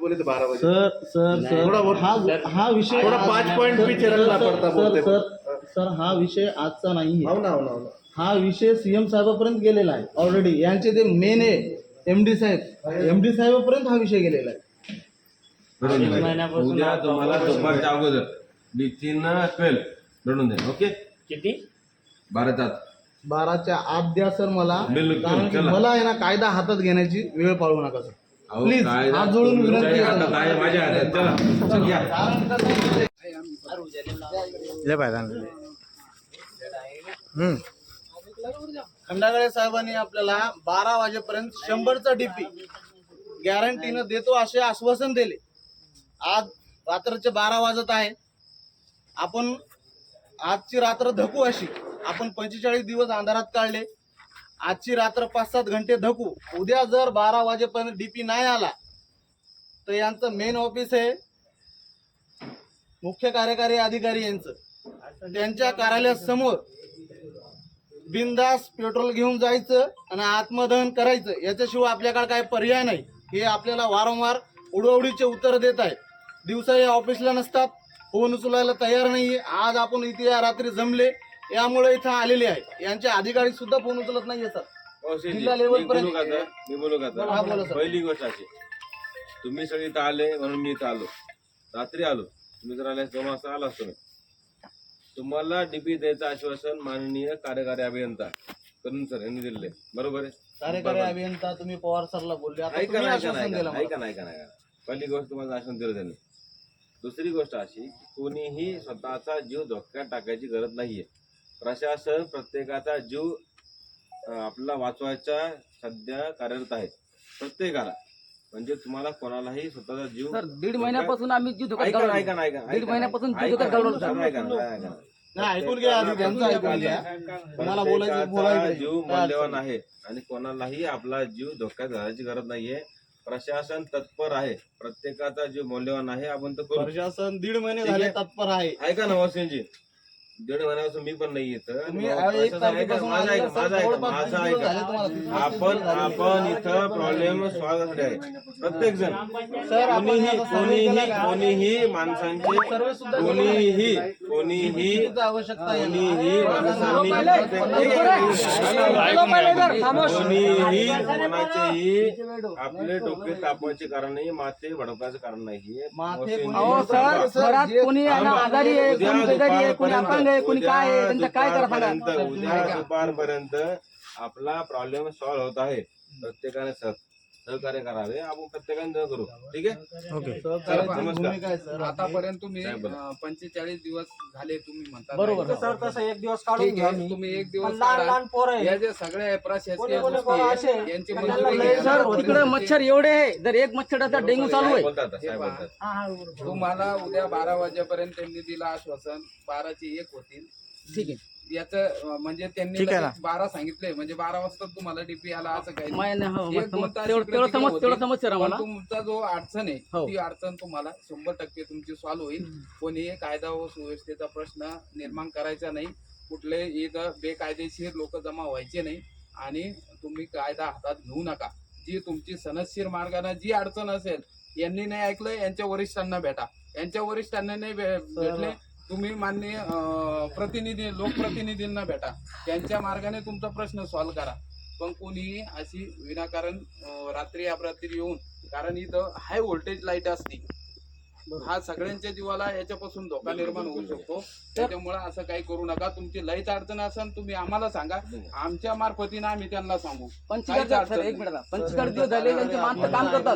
बोले थे बारह बजे सर सर सर. थोडा बहुत- हा हा विषय थोडा पाच point सर, सर, पड़ता सर बोलते. सर सर हा विषय आजचा नाही हो ना हो ना हो ना. हा विषय सीएम साहेबापर्यंत गेलेला आहे ऑलरेडी यांचे जे मेन आहे एम डी साहेब. एम डी साहेबापर्यंत हा विषय गेलेला आहे. उद्या तुम्हाला दुपारच्या अगोदर. नितीन ट्वेल्व रडून द्या ओके? किती? बारा तास बाराच्या आत द्या सर मला. बिलकुल, कारण की चला. मला आहे ना कायदा हातात घेण्याची वेळ पाळू नका सर. प्लीज काय हात जोडून विनंती आहे. माझ्या हातात. चला. खंडागळे साहेबांनी आपल्याला बारा वाजेपर्यंत शंभरचा डीपी गॅरंटीनं देतो असे आश्वासन दिले. आज रात्रचे बारा वाजत आहे. आपण आजची रात्र धकू अशी. आपण पंचेचाळीस दिवस अंधारात काढले. आजची रात्र पाच सात घंटे धकू. उद्या जर बारा वाजेपर्यंत डीपी नाही आला तर यांचं मेन ऑफिस आहे मुख्य कार्यकारी अधिकारी यांचं. त्यांच्या कार्यालयासमोर बिंदास पेट्रोल घेऊन जायचं आणि आत्मदहन करायचं. याच्याशिवाय आपल्याकडे काय पर्याय नाही. हे आपल्याला वारंवार उडवडीचे उत्तर देत आहेत. दिवसा या ऑफिसला नसतात. फोन उचलायला तयार नाहीये आज आपण इथे या रात्री जमले. यामुळे इथं आलेले आहे. यांचे अधिकारी सुद्धा फोन उचलत नाहीये सर. हो, शेठजी, जिल्हा मी लेवल बोलू पर्यंत- का आता? मी बोलू का हा, बोला आता? सर. पहिली गोष्ट अशी. तुम्ही सगळी इथं आले म्हणून मी इथं आलो. रात्री आलो. तुम्ही जर आल्यास दोन वाजता आला असतो मी. तुम्हाला डीपी द्यायचं आश्वासन माननीय कार्यकारी अभियंता करून सर यांनी दिलेले. बरोबर आहे? कार्यकारी अभियंता तुम्ही पवार सरला बोलले. आता ऐका तुम्ही ना ऐका ना आश्वासन दिलं ऐका मला. ऐका ना ऐका ना ऐका ना. पहिली गोष्ट तुम्हाला आश्वासन दिलं त्यांनी. दुसरी गोष्ट अशी की कोणीही स्वतःचा जीव धोक्यात टाकायची गरज नाहीये. प्रशासन प्रत्येकाचा जीव आपला वाचवायचा सध्या कार्यरत आहे प्रत्येकाला म्हणजे तुम्हाला कोणालाही स्वतःचा जीव सर दीड महिन्यापासून आम्ही जीव धोक्यात ऐका ना घालवलो. ऐका ना ऐका ना, दीड ऐका ना. महिन्यापासून जीव ऐका ना, सर. ऐका ना, ऐका ना. नाही ऐकून घ्या आधी त्यांचं ऐकून घ्या तुम्हाला बोलायचं प्रत्येकाचा बोलायचं जीव काय मौल्यवान. आहे आणि कोणालाही आपला जीव धोक्यात घालायची गरज नाहीये प्रशासन तत्पर आहे प्रत्येकाचा जीव मौल्यवान आहे आपण तो करू प्रशासन दीड महिने ठीक झाले आहे. तत्पर आहे ऐका ना वॉसिंगजी दीड महिन्यापासून मी पण नाही येत तुम्ही एक तारखेपासून माझं आलेला ऐका सर, माझं ऐका जवळपास माझं वीस दिवस झाले ऐका तुम्हाला. आपण आपण इथं प्रॉब्लेम करण्यासाठी आहे प्रत्येक जण सर, कोणीही कोणीही? कोणीही माणसांचे कोणीही कोणीही. कोणीही माणसांनी कोणीही कोणाचेही आपले डोके तापवायचे कारण नाही माते भडकायचं कारण नाही माथे कोणी- आजारी आहे कोणी आहे कोणी काय आहे? त्यांचं काय करा सांगा उद्या दुपारपर्यंत आपला प्रॉब्लेम सॉल्व्ह होत आहे. प्रत्येकाने सहकार्य करावे आपण प्रत्येकाने सहकार्य करू ठीक आहे सहकार्याची नमस्कार. भूमिका आहे सर आतापर्यंत तुम्ही साहेब बोला. अं, पंचेचाळीस दिवस झाले तुम्ही म्हणता बरोबर. सर तसं एक दिवस काढून ठीक घ्या आहे तुम्ही एक दिवस लहान काढा. लहान पोरं आहे या जे सगळ्या प्रशासकीय कोणी कोणी गोष्टी पोरं आहेत, असे आहे. यांची त्यांना मंजुरी लय- घ्या. सर तिकडे मच्छर एवढे आहे जर एक मच्छराचा डेंग्यू चालू आहे बोलतात आता, साहेब बोलतात हा, हा, बरोबर. तुम्हाला उद्या बारा वाजेपर्यंत त्यांनी दिलं आश्वासन बाराची एक होतील ठीक आहे याच म्हणजे त्यांनी ठीक आहे ना. लगेच बारा सांगितले म्हणजे बारा वाजता तुम्हाला डीपी आला असं काही नाही. माय- हो, एक दोन समज- तास तेवढं इकडे तेवढं तिकडे समज होतील. तेवढं समज सर पण आम्हाला तुमचा जो अडचण आहे हो. ती अडचण तुम्हाला शंभर टक्के तुमची सॉल्व्ह होईल कोणी कायदा व सुव्यवस्थेचा प्रश्न निर्माण करायचा नाही कुठले इथं बेकायदेशीर लोक जमा व्हायचे नाही आणि तुम्ही कायदा हातात घेऊ नका जी तुमची सनदशीर मार्गाने जी अडचण असेल यांनी नाही ऐकलं यांच्या वरिष्ठांना भेटा यांच्या वरिष्ठांना नाही भे- भेटले तुम्ही माननीय अं, प्रतिनिधी लोकप्रतिनिधींना भेटा. त्यांच्या मार्गाने तुमचा प्रश्न सॉल्व्ह करा. पण कोणीही अशी विनाकारण रात्री अपरात्री येऊन कारण इथं हाय व्होल्टेज लाइट असते. हा सगळ्यांच्या जीवाला याच्यापासून धोका निर्माण होऊ शकतो. त्याच्यामुळे असं काही करू नका. तुमची लईच अडचण असेल तुम्ही आम्हाला सांगा. आमच्या मार्फतीनं आम्ही त्यांना सांगू. पंचेचाळीस दिवस झाले काम करतात.